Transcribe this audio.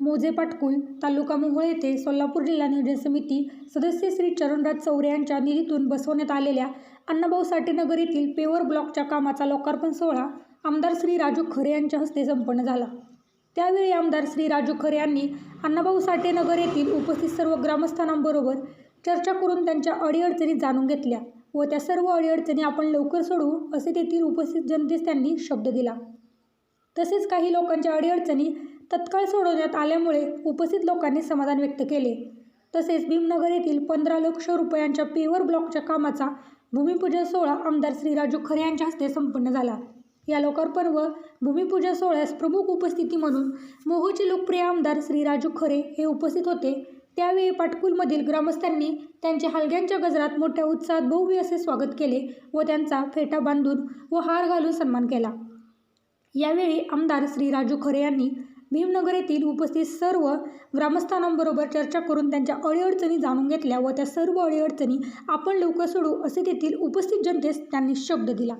मोजे पाटकुल तालुका मोहोळ येथे सोलापूर जिल्हा नियोजन समिती सदस्य श्री चरणराज चौरे यांच्या निधीतून बसवण्यात आलेल्या अण्णाभाऊ साठे नगर येथील पेवर ब्लॉकच्या कामाचा लोकार्पण सोहळा आमदार श्री राजू खरे यांच्या हस्ते संपन्न झाला. त्यावेळी आमदार श्री राजू खरे यांनी अण्णाभाऊ साठे नगर येथील उपस्थित सर्व ग्रामस्थांबरोबर चर्चा करून त्यांच्या अडीअडचणी जाणून घेतल्या व त्या सर्व अडीअडचणी आपण लवकर सोडवू असे तेथील उपस्थित जनतेस त्यांनी शब्द दिला. तसेच काही लोकांच्या अडीअडचणी तत्काळ सोडवण्यात आल्यामुळे उपस्थित लोकांनी समाधान व्यक्त केले. तसेच भीमनगर येथील पंधरा लक्ष रुपयांच्या पेवर ब्लॉकच्या कामाचा भूमिपूजन सोहळा आमदार श्री राजू खरे यांच्या हस्ते संपन्न झाला. या लोकार्पण व भूमिपूजन सोहळ्यास प्रमुख उपस्थिती म्हणून मोहोळचे लोकप्रिय आमदार श्री राजू खरे हे उपस्थित होते. त्यावेळी पाटकुलमधील ग्रामस्थांनी त्यांच्या हलग्यांच्या गजरात मोठ्या उत्साहात भव्य असे स्वागत केले व त्यांचा फेटा बांधून व हार घालून सन्मान केला. यावेळी आमदार श्री राजू खरे यांनी भीमनगर येथील उपस्थित सर्व ग्रामस्थांबरोबर चर्चा करून त्यांच्या अडीअडचणी जाणून घेतल्या व त्या सर्व अडीअडचणी आपण लवकर सोडू असे तेथील उपस्थित जनतेस त्यांनी शब्द दिला.